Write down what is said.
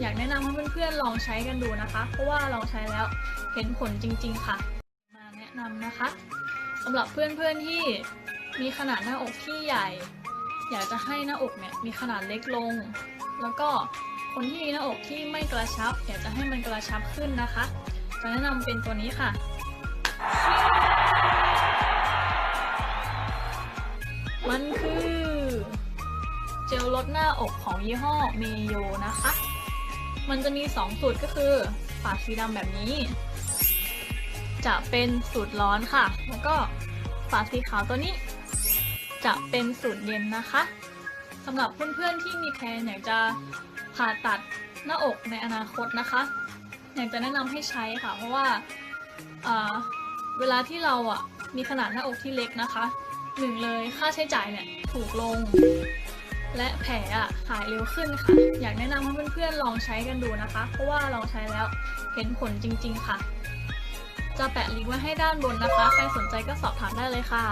อยากแนะนำให้เพื่อนๆลองใช้กันดูนะคะ เพราะว่าลองใช้แล้วเห็นผลจริง ๆ ค่ะ มาแนะนำนะคะสำหรับเพื่อนๆที่มีขนาดหน้าอกที่ใหญ่ อยากจะให้หน้าอกเนี่ยมีขนาดเล็กลง แล้วก็คนที่มีหน้าอกที่ไม่กระชับ อยากจะให้มันกระชับขึ้นนะคะจะแนะนำเป็นตัวนี้ค่ะ มันคือ เจลลดหน้าอกของยี่ห้อเมโยนะคะ มันจะมี 2 สูตรก็คือฝาสีดำแบบนี้ จะเป็นสูตรร้อนค่ะ แล้วก็ฝาสีขาวตัวนี้ จะเป็นสูตรเย็นนะคะสำหรับเพื่อนๆที่มีแพลนอยากจะผ่าตัดหน้าอกในอนาคตนะคะ อยากจะแนะนำให้ใช้ค่ะ เพราะว่าเวลาที่เราอะมีขนาดหน้าอกที่เล็กนะคะหนึ่งเลยค่าใช้จ่ายเนี่ยถูกลง และแผลอะหายเร็วขึ้นค่ะ อยากแนะนำให้เพื่อนๆลองใช้กันดูนะคะ เพราะว่าลองใช้แล้วเห็นผลจริง ๆ ค่ะ จะแปะลิงก์ไว้ให้ด้านบนนะคะ ใครสนใจก็สอบถามได้เลยค่ะ